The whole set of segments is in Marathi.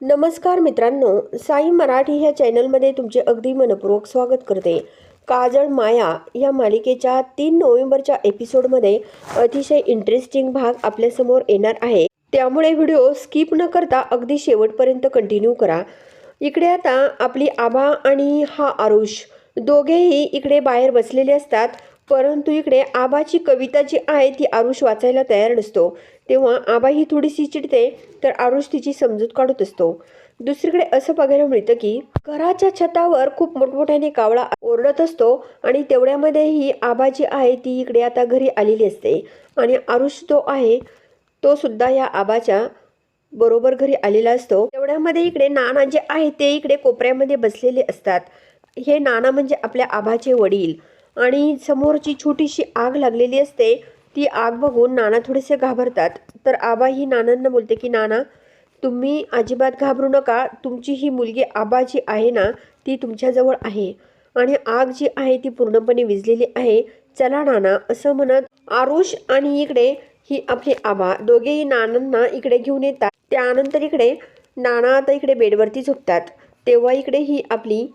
नमस्कार मित्रांनो साई मराठी ह्या चॅनलमध्ये तुमचे अगदी मनपूर्वक स्वागत करते. काजळ माया या मालिकेच्या तीन नोव्हेंबरच्या एपिसोडमध्ये अतिशय इंटरेस्टिंग भाग आपल्यासमोर येणार आहे. त्यामुळे व्हिडिओ स्किप न करता अगदी शेवटपर्यंत कंटिन्यू करा. इकडे आता आपली आभा आणि हा आरुष दोघेही इकडे बाहेर बसलेले असतात. परंतु इकडे आबाची कविता जी आहे ती आरुष वाचायला तयार नसतो. तेव्हा आबा ही थोडीशी चिडते तर आरुष तिची समजूत काढत असतो. दुसरीकडे असं बघायला मिळतं की घराच्या छतावर खूप मोठमोठ्याने कावळा ओरडत असतो आणि तेवढ्यामध्ये ही आबा जी आहे ती इकडे आता घरी आलेली असते. आणि आरुष जो आहे तो सुद्धा या आबाच्या बरोबर घरी आलेला असतो. तेवढ्यामध्ये इकडे नाना जे आहे ते इकडे कोपऱ्यामध्ये बसलेले असतात. हे नाना म्हणजे आपल्या आबाचे वडील. आणि समोरची छोटीशी आग लागलेली असते ती आग बघून नाना थोडेसे घाबरतात. तर आबा ही नानांना बोलते की नाना तुम्ही अजिबात घाबरू नका. तुमची ही मुलगी आबा जी आहे ना ती तुमच्याजवळ आहे. आणि आग जी आहे ती पूर्णपणे विजलेली आहे. चला नाना असं म्हणत आरुष आणि इकडे ही आपली आबा. दोघेही नानांना इकडे घेऊन येतात. त्यानंतर इकडे नाना आता इकडे बेडवरती झोपतात. तेव्हा इकडे ही आपली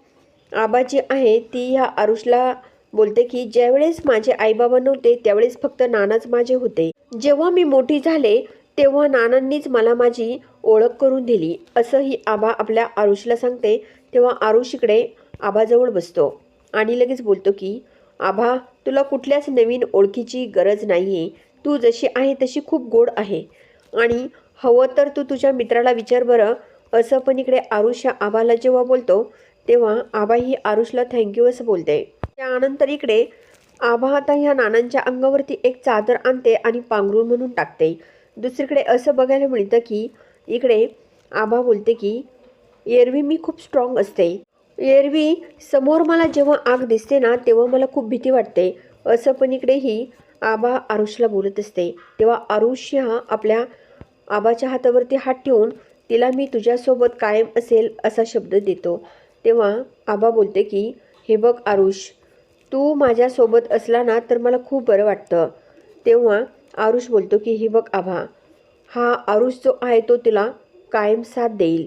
आबा जी आहे ती ह्या आरुषला बोलते की ज्यावेळेस माझे आईबाबा नव्हते त्यावेळेस फक्त नानाच माझे होते. जेव्हा मी मोठी झाले तेव्हा नानांनीच मला माझी ओळख करून दिली. असं ही आबा आपल्या आरुषला सांगते तेव्हा आरुष इकडे आबाजवळ बसतो आणि लगेच बोलतो की आभा तुला कुठल्याच नवीन ओळखीची गरज नाही आहे तू जशी आहे तशी खूप गोड आहे. आणि हवं तर तू तुझ्या मित्राला विचार बरं. असं पण इकडे आरुष या आबाला जेव्हा बोलतो तेव्हा आबा ही आरुषला थँक्यू असं बोलते. त्यानंतर इकडे आभा आता ह्या नानांच्या अंगावरती एक चादर आणते आणि पांघरूळ म्हणून टाकते. दुसरीकडे असं बघायला मिळतं की इकडे आभा बोलते की एरवी मी खूप स्ट्रॉंग असते. एरवी समोर मला जेव्हा आग दिसते ना तेव्हा मला खूप भीती वाटते. असं पण इकडे ही आबा आरुषला बोलत असते. तेव्हा आरुष ह्या आपल्या आबाच्या हातावरती हात ठेवून तिला मी तुझ्यासोबत कायम असेल असा शब्द देतो. तेव्हा आबा बोलते की हे बघ आरुष तू माझ्यासोबत असला ना तर मला खूप बरं वाटतं. तेव्हा आरुष बोलतो की हे बघ आभा हा आरुष जो आहे तो तुला कायम साथ देईल.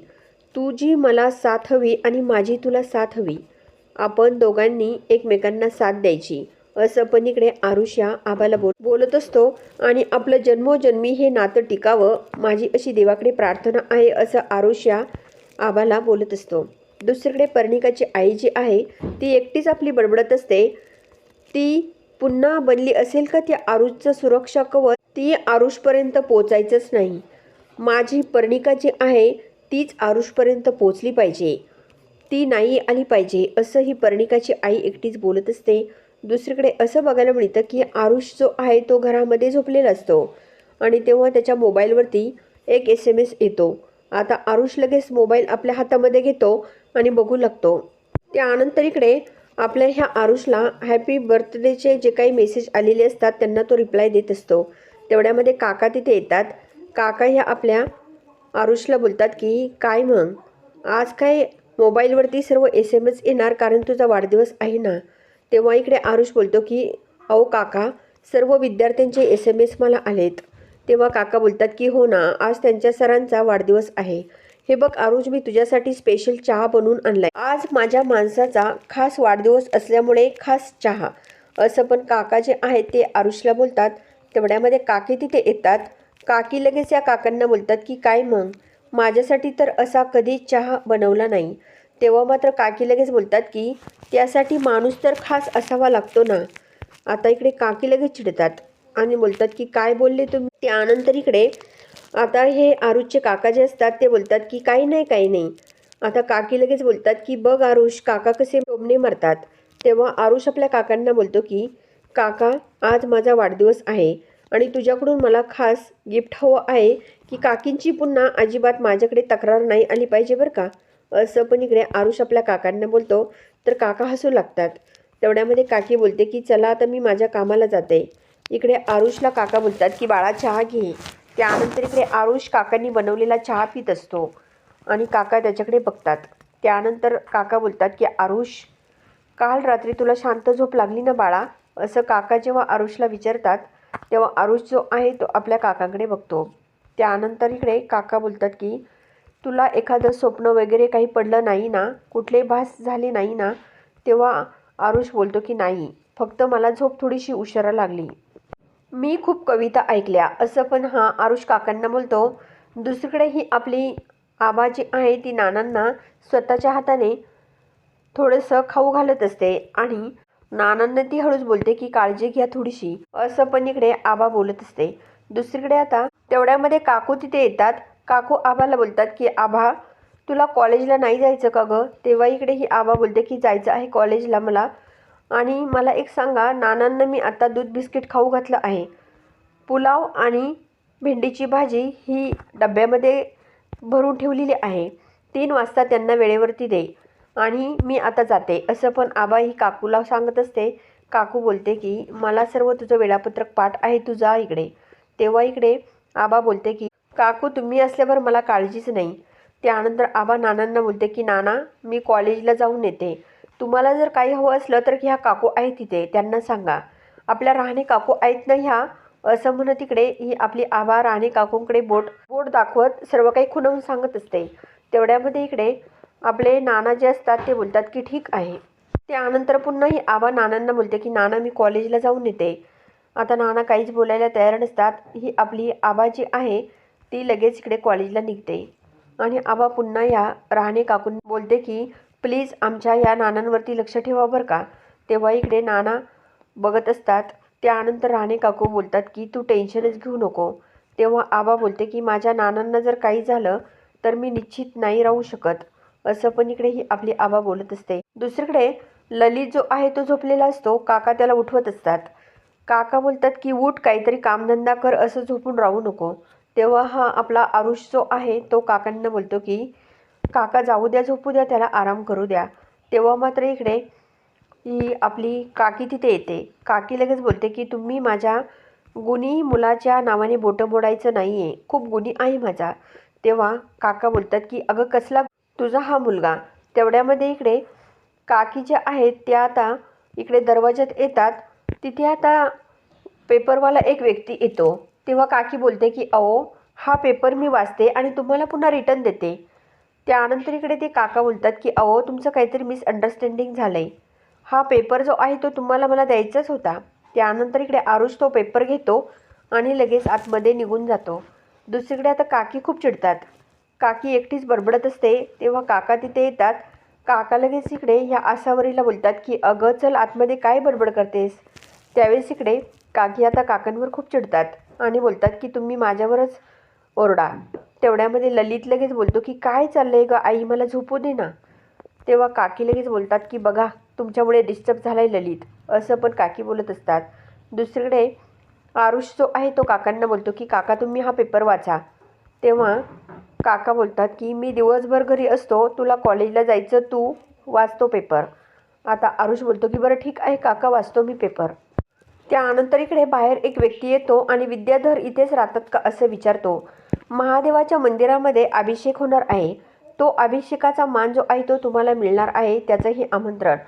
तुझी मला साथ हवी आणि माझी तुला साथ हवी आपण दोघांनी एकमेकांना साथ द्यायची. असं पण इकडे आरुष या आबाला बोल बोलत असतो आणि आपलं जन्मोजन्मी हे नातं टिकावं माझी अशी देवाकडे प्रार्थना आहे असं आरुष या आबाला बोलत असतो. दुसरीकडे पर्णिकाची आई जी आहे ती एकटीच आपली बडबडत असते. ती पुन्हा बनली असेल का त्या आरुषचं सुरक्षा कवच ती आरुषपर्यंत पोचायचंच नाही. माझी पर्णिका जी आहे तीच आरुषपर्यंत पोचली पाहिजे. ती नाही आली पाहिजे असं ही पर्णिकाची आई एकटीच बोलत असते. दुसरीकडे असं बघायला मिळतं की आरुष जो आहे तो घरामध्ये झोपलेला असतो. आणि तेव्हा त्याच्या मोबाईलवरती एक एस एम एस येतो. आता आरुष लगेच मोबाईल आपल्या हातामध्ये घेतो आणि बघू लागतो. त्यानंतर इकडे आपल्या ह्या आरुषला हॅपी बर्थडेचे जे काही मेसेज आलेले असतात त्यांना तो रिप्लाय देत असतो. तेवढ्यामध्ये काका तिथे येतात. काका ह्या आपल्या आरुषला बोलतात की काय मग? आज काय मोबाईलवरती सर्व एस एम एस येणार कारण तुझा वाढदिवस आहे ना? तेव्हा इकडे आरुष बोलतो की अहो काका सर्व विद्यार्थ्यांचे एस एम एस मला आलेत. तेव्हा काका बोलतात की हो ना आज त्यांच्या सरांचा वाढदिवस आहे. हे बघ आरुष मी तुझ्यासाठी स्पेशल चहा बनवून आणलाय. आज माझ्या माणसाचा खास वाढदिवस असल्यामुळे खास चहा. असं पण काका जे आहेत ते आरुषला बोलतात. तेवढ्यामध्ये काकी तिथे येतात. काकी लगेच या काकांना बोलतात की काय मग? माझ्यासाठी तर असा कधी चहा बनवला नाही. तेव्हा मात्र काकी लगेच बोलतात की त्यासाठी माणूस तर खास असावा लागतो ना. आता इकडे काकी लगेच चिडतात आणि बोलतात की काय बोलले तुम्ही? त्यानंतर इकडे आता हे आरुषचे काका जे असतात ते बोलतात की काही नाही काही नाही. आता काकी लगेच बोलतात की बघ आरुष काका कसे टोमणे मरतात. तेव्हा आरुष आपल्या काकांना बोलतो की काका आज माझा वाढदिवस आहे आणि तुझ्याकडून मला खास गिफ्ट हवं आहे की काकींची पुन्हा अजिबात माझ्याकडे तक्रार नाही आली पाहिजे बरं का? असं पण इकडे आरुष आपल्या काकांना बोलतो. तर काका हसू लागतात. तेवढ्यामध्ये काकी बोलते की चला आता मी माझ्या कामाला जाते. इकडे आरुषला काका बोलतात की बाळा चहा घे. त्यानंतर इकडे आरुष काकांनी बनवलेला चहा पित असतो. आणि काका त्याच्याकडे बघतात. त्यानंतर काका बोलतात की आरुष काल रात्री तुला शांत झोप लागली ना बाळा? असं काका जेव्हा आरुषला विचारतात तेव्हा आरुष जो आहे तो आपल्या काकांकडे बघतो. त्यानंतर इकडे काका बोलतात की तुला एखादं स्वप्न वगैरे काही पडलं नाही ना? कुठले भास झाले नाही ना? तेव्हा आरुष बोलतो की नाही. फक्त मला झोप थोडीशी उशिरा लागली. मी खूप कविता ऐकल्या. असं पण हा आरुष काकांना बोलतो. दुसरीकडे ही आपली आबा जी आहे ती नानांना स्वतःच्या हाताने थोडंसं खाऊ घालत असते आणि नानांना ती हळूच बोलते की काळजी घ्या थोडीशी. असं पण इकडे आबा बोलत असते. दुसरीकडे आता तेवढ्यामध्ये काकू तिथे येतात. काकू आबाला बोलतात की आबा तुला कॉलेजला नाही जायचं का गं? तेव्हा इकडे ही आबा बोलते की जायचं आहे कॉलेजला मला. आणि मला एक सांगा नानांना मी आता दूध बिस्किट खाऊ घातलं आहे. पुलाव आणि भेंडीची भाजी ही डब्यामध्ये भरून ठेवलेली आहे. तीन वाजता त्यांना वेळेवरती दे आणि मी आता जाते. असं पण आबा ही काकूला सांगत असते. काकू बोलते की मला सर्व तुझं वेळापत्रक पाठ आहे तू जा इकडे. तेव्हा इकडे आबा बोलते की काकू तुम्ही असल्यावर मला काळजीच नाही. त्यानंतर आबा नानांना बोलते की नाना मी कॉलेजला जाऊन येते. तुम्हाला जर काही हवं असलं तर ह्या काकू आहेत तिथे त्यांना सांगा. आपल्या राहणे काकू आहेत ना ह्या? असं म्हणत तिकडे ही आपली आबा राहणे काकूंकडे बोट बोट दाखवत सर्व काही खुणवून सांगत असते. तेवढ्यामध्ये इकडे आपले नाना जे असतात ते बोलतात की ठीक आहे. त्यानंतर पुन्हा ही आबा नानांना बोलते की नाना मी कॉलेजला जाऊन येते. आता नाना काहीच बोलायला तयार नसतात. ही आपली आबा जी आहे ती लगेच इकडे कॉलेजला निघते. आणि आबा पुन्हा या राहणे काकून बोलते की प्लीज आमच्या या नानांवरती लक्ष ठेवा बरं का? तेव्हा इकडे नाना बघत असतात. त्यानंतर राणे काकू बोलतात की तू टेन्शनच घेऊ नको. तेव्हा आबा बोलते की माझ्या नानांना जर काही झालं तर मी निश्चित नाही राहू शकत. असं पण इकडे ही आपली आबा बोलत असते. दुसरीकडे ललित जो आहे तो झोपलेला असतो. काका त्याला उठवत असतात. काका बोलतात की उठ काहीतरी कामधंदा कर असं झोपून राहू नको. तेव्हा हा आपला आरुष जो आहे तो काकांना बोलतो की काका जाऊ द्या झोपू द्या त्याला आराम करू द्या. तेव्हा मात्र इकडे ही आपली काकी तिथे येते. काकी लगेच बोलते की तुम्ही माझ्या गुणी मुलाच्या नावाने बोटं मोडायचं नाही आहे खूप गुणी आहे माझा. तेव्हा काका बोलतात की अगं कसला तुझा हा मुलगा? तेवढ्यामध्ये इकडे काकी ज्या आहेत त्या आता इकडे दरवाज्यात येतात. तिथे आता पेपरवाला एक व्यक्ती येतो. तेव्हा काकी बोलते की अहो हा पेपर मी वाचते आणि तुम्हाला पुन्हा रिटर्न देते. त्यानंतर इकडे ते काका बोलतात की अहो तुमचं काहीतरी मिसअंडरस्टँडिंग झालं आहे हा पेपर जो आहे तो तुम्हाला मला द्यायचाच होता. त्यानंतर इकडे आरुष तो पेपर घेतो आणि लगेच आतमध्ये निघून जातो. दुसरीकडे आता काकी खूप चिडतात. काकी एकटीच बडबडत असते. तेव्हा काका तिथे येतात. काका लगेच इकडे ह्या आसावरीला बोलतात की अगं चल आतमध्ये काय बडबड करतेस? त्यावेळेस इकडे काकी आता काकांवर खूप चिडतात आणि बोलतात की तुम्ही माझ्यावरच ओरडा. तेवढ्यामध्ये ललित लगेच बोलतो की काय चाललंय ग? आई मला झोपू दे ना. तेव्हा काकी लगेच बोलतात की बघा तुमच्यामुळे डिस्टर्ब झालाय ललित. असं पण काकी बोलत असतात. दुसरीकडे आरुष जो आहे तो काकांना बोलतो की काका तुम्ही हा पेपर वाचा. तेव्हा काका बोलतात की मी दिवसभर घरी असतो तुला कॉलेजला जायचं तू वाचतो पेपर आता आरुष बोलतो की बरं ठीक आहे काका वाचतो मी पेपर त्यानंतर इकडे बाहेर एक व्यक्ती येतो आणि विद्याधर इथेच राहतात का असं विचारतो. महादेवाच्या मंदिरामध्ये अभिषेक होणार आहे. तो अभिषेकाचा मान जो आहे तो तुम्हाला मिळणार आहे त्याचंही आमंत्रण.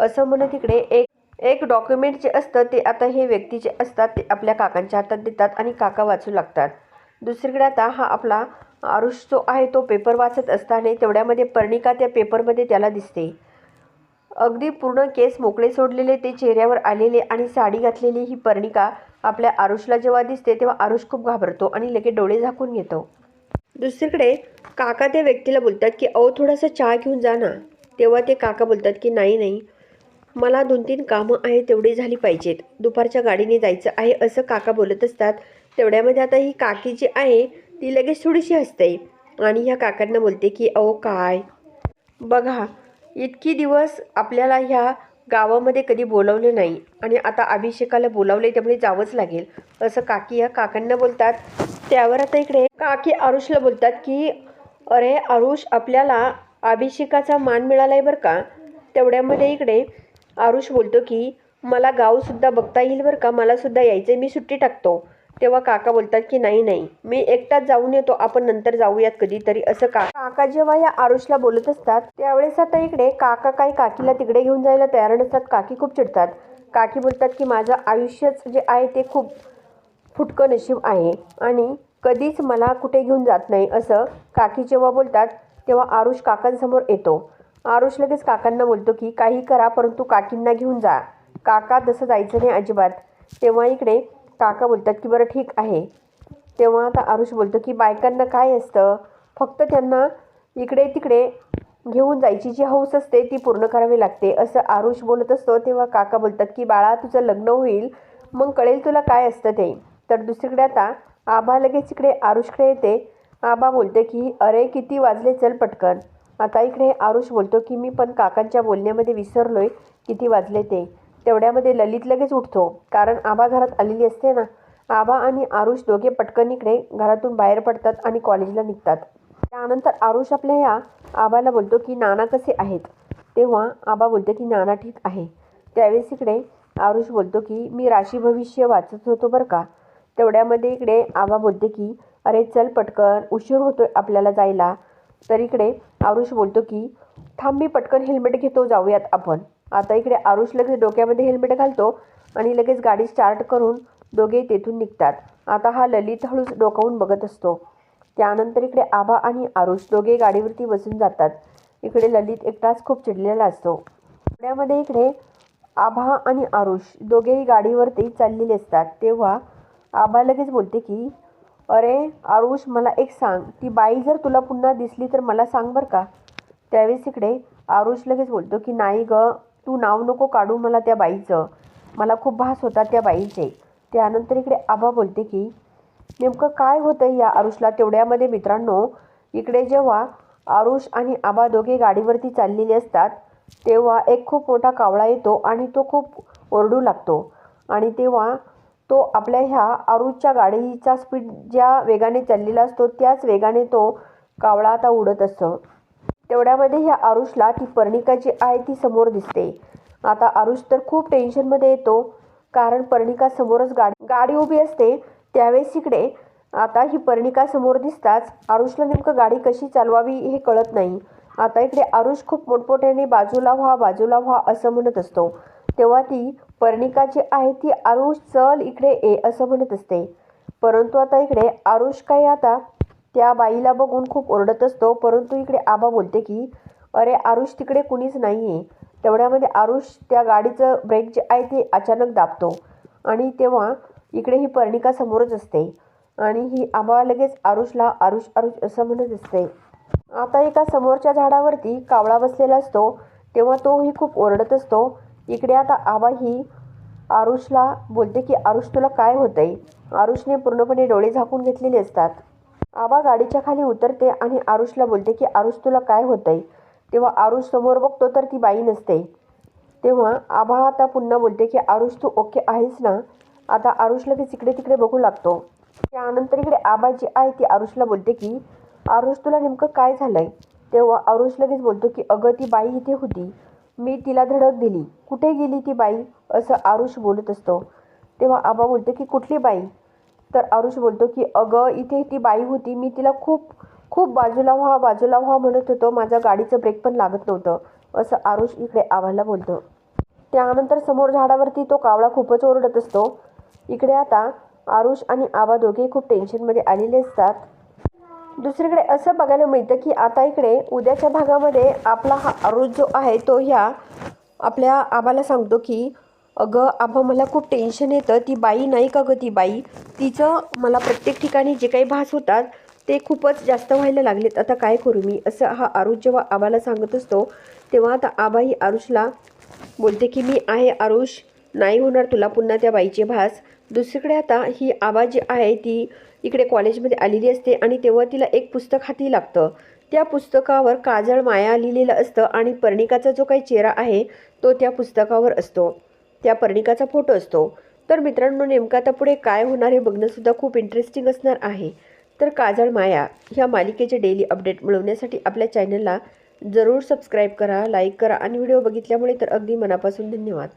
असं म्हणत तिकडे एक एक डॉक्युमेंट जे असतं ते आता हे व्यक्ती जे असतात ते आपल्या काकांच्या हातात देतात आणि काका वाचू लागतात. दुसरीकडे आता हा आपला आरुष जो आहे तो पेपर वाचत असताना तेवढ्यामध्ये पर्णिका त्या पेपरमध्ये त्याला दिसते. अगदी पूर्ण केस मोकळे सोडलेले ते चेहऱ्यावर आलेले आणि साडी घातलेली ही पर्णिका आपल्या आरुषला जेव्हा दिसते तेव्हा आरुष खूप घाबरतो आणि लगेच डोळे झाकून घेतो. दुसरीकडे काका त्या व्यक्तीला बोलतात की अहो थोडासा चहा घेऊन जा ना. तेव्हा ते काका बोलतात की नाही नाही. मला दोन तीन कामं आहे तेवढी झाली पाहिजेत. दुपारच्या गाडीने जायचं आहे असं काका बोलत असतात. तेवढ्यामध्ये आता ही काकी जी आहे ती लगेच थोडीशी हसते आणि ह्या काकांना बोलते की अहो काय? बघा इतकी दिवस आपल्याला ह्या गावामध्ये कधी बोलावले नाही आणि आता अभिषेकाला बोलावले त्यामुळे जावंच लागेल. असं काकी या काकांना बोलतात. त्यावर आता इकडे काकी आरुषला बोलतात की अरे आरुष आपल्याला अभिषेकाचा मान मिळाला आहे बरं का? तेवढ्यामध्ये इकडे आरुष बोलतो की मला गावसुद्धा बघता येईल बरं का? मलासुद्धा यायचं मी सुट्टी टाकतो. तेव्हा काका बोलतात की नाही नाही मी एकटाच जाऊन येतो आपण नंतर जाऊयात कधीतरी असं का काका जेव्हा या आरुषला बोलत असतात त्यावेळेस आता इकडे काका काही काकीला तिकडे घेऊन जायला तयार नसतात काकी खूप चिडतात. काकी बोलतात की माझं आयुष्यच जे आहे ते खूप फुटकं नशीब आहे आणि कधीच मला कुठे घेऊन जात नाही असं काकी जेव्हा बोलतात तेव्हा आरुष काकांसमोर येतो. आरुष लगेच काकांना बोलतो की काही करा परंतु काकींना घेऊन जा. काका तसं जायचं नाही अजिबात. तेव्हा इकडे काका बोलतात की बरं ठीक आहे. तेव्हा आता आरुष बोलतो की बायकांना काय असतं? फक्त त्यांना इकडे तिकडे घेऊन जायची जी हौस असते ती पूर्ण करावी लागते. असं आरुष बोलत असतो. तेव्हा काका बोलतात की बाळा तुझं लग्न होईल मग कळेल तुला काय असतं ते. तर दुसरीकडे आता आबा लगेच इकडे आरुषकडे येते. आबा बोलते की अरे किती वाजले चल पटकन. आता इकडे आरुष बोलतो की मी पण काकांच्या बोलण्यामध्ये विसरलोय किती वाजले ते. तेवढ्यामध्ये ललित लगेच उठतो. कारण आबा घरात आलेली असते ना आबा आणि आरुष दोघे पटकन इकडे घरातून बाहेर पडतात आणि कॉलेजला निघतात. त्यानंतर आरुष आपल्या ह्या आबाला बोलतो की नाना कसे आहेत? तेव्हा आबा बोलते की नाना ठीक आहे. त्यावेळेस इकडे आरुष बोलतो की मी राशी भविष्य वाचत होतो बरं का. तेवढ्यामध्ये इकडे आबा बोलते की अरे चल पटकन उशीर होतोय आपल्याला जायला. तर इकडे आरुष बोलतो की थांब मी पटकन हेल्मेट घेतो जाऊयात आपण. आता इकडे आरुष लगेच डोक्यामध्ये हेल्मेट घालतो आणि लगेच गाडी स्टार्ट करून दोघे तेथून निघतात. आता हा ललित हळूच डोकावून बघत असतो. त्यानंतर इकडे आभा आणि आरुष दोघे गाडीवरती बसून जातात. इकडे ललित एकटाच खूप चिडलेला असतो. पुण्यामध्ये इकडे आभा आणि आरुष दोघेही गाडीवरती चाललेले असतात. तेव्हा आभा लगेच बोलते की अरे आरुष मला एक सांग. ती बाई जर तुला पुन्हा दिसली तर मला सांग बरं का? त्यावेळेस इकडे आरुष लगेच बोलतो की नाही ग तू नाव नको काढू मला त्या बाईचं. मला खूप भास होता त्या बाईचे. त्यानंतर इकडे आबा बोलते की नेमकं काय होतं या आरुषला तेवढ्यामध्ये मित्रांनो? इकडे जेव्हा आरुष आणि आबा दोघे गाडीवरती चाललेले असतात तेव्हा एक खूप मोठा कावळा येतो आणि तो खूप ओरडू लागतो. आणि तेव्हा तो आपल्या ह्या आरुषच्या गाडीचा स्पीड ज्या वेगाने चाललेला असतो त्याच वेगाने तो कावळा आता उडत असतो. तेवढ्यामध्ये ह्या आरुषला ती पर्णिका जी आहे ती समोर दिसते. आता आरुष तर खूप टेन्शनमध्ये येतो कारण पर्णिका समोरच गाडी गाडी उभी असते. त्यावेळेस इकडे आता ही पर्णिका समोर दिसताच आरुषला नेमकं गाडी कशी चालवावी हे कळत नाही. आता इकडे आरुष खूप मोठमोठ्याने बाजूला व्हा बाजूला व्हा असं म्हणत असतो. तेव्हा ती पर्णिका जी आहे ती आरुष चल इकडे ये असं म्हणत असते. परंतु आता इकडे आरुष काही आता त्या बाईला बघून खूप ओरडत असतो परंतु इकडे आबा बोलते की अरे आरुष तिकडे कुणीच नाही आहे तेवढ्यामध्ये आरुष त्या गाडीचं ब्रेक जे आहे ते अचानक दाबतो आणि तेव्हा इकडे ही पर्णिका समोरच असते आणि ही आबा लगेच आरुषला आरुष आरुष असं म्हणत असते. आता एका समोरच्या झाडावरती कावळा बसलेला असतो तेव्हा तोही खूप ओरडत असतो. इकडे आता आबा ही आरुषला बोलते की आरुष तुला काय होतंय? आरुषने पूर्णपणे डोळे झाकून घेतलेले असतात. आबा गाडीच्या खाली उतरते आणि आरुषला बोलते की आरुष तुला काय होतंय? तेव्हा आरुष समोर बघतो तर ती बाई नसते. तेव्हा आबा आता पुन्हा बोलते की आरुष तू ओके आहेस ना? आता आरुष लगेच इकडे तिकडे बघू लागतो. त्यानंतर इकडे आबा जी आहे ती आरुषला बोलते की आरुष तुला नेमकं काय झालं आहे तेव्हा आरुष लगेच बोलतो की अगं ती बाई इथे होती. मी तिला धडक दिली. कुठे गेली ती बाई? असं आरुष बोलत असतो. तेव्हा आबा बोलते की कुठली बाई? तर आरुष बोलतो की अगं इथे ती बाई होती. मी तिला खूप खूप बाजूला व्हा बाजूला व्हा म्हणत होतो. माझ्या गाडीचं ब्रेक पण लागत नव्हतं. असं आरुष इकडे आव्हाला बोलतो. त्यानंतर समोर झाडावरती तो कावळा खूपच ओरडत असतो. इकडे आता आरुष आणि आबा दोघे खूप टेन्शनमध्ये आलेले असतात. दुसरीकडे असं बघायला मिळतं की आता इकडे उद्याच्या भागामध्ये आपला हा आरुष जो आहे तो ह्या आपल्या आबाला सांगतो की अगं आबा मला खूप टेन्शन येतं. ती बाई नाही का गं ती बाई? तिचं मला प्रत्येक ठिकाणी जे काही भास होतात ते खूपच जास्त व्हायला लागलेत. आता काय करू मी? असं हा आरुष जेव्हा आबाला सांगत असतो तेव्हा आता आबाही आरुषला बोलते की मी आहे आरुष. नाही होणार तुला पुन्हा त्या बाईचे भास. दुसरीकडे आता ही आबा जी आहे ती इकडे कॉलेजमध्ये आलेली असते आणि तेव्हा तिला एक पुस्तक हाती लागतं. त्या पुस्तकावर काजळ माया लिहिलेलं असतं आणि पर्णिकाचा जो काही चेहरा आहे तो त्या पुस्तकावर असतो. त्या पर्णिकाचा फोटो असतो. तर मित्रांनो नेमकं आता पुढे काय होणार हे बघणंसुद्धा खूप इंटरेस्टिंग असणार आहे. तर काजळ माया ह्या मालिकेचे डेली अपडेट मिळवण्यासाठी आपल्या चॅनलला जरूर सबस्क्राईब करा लाईक करा आणि व्हिडिओ बघितल्यामुळे तर अगदी मनापासून धन्यवाद.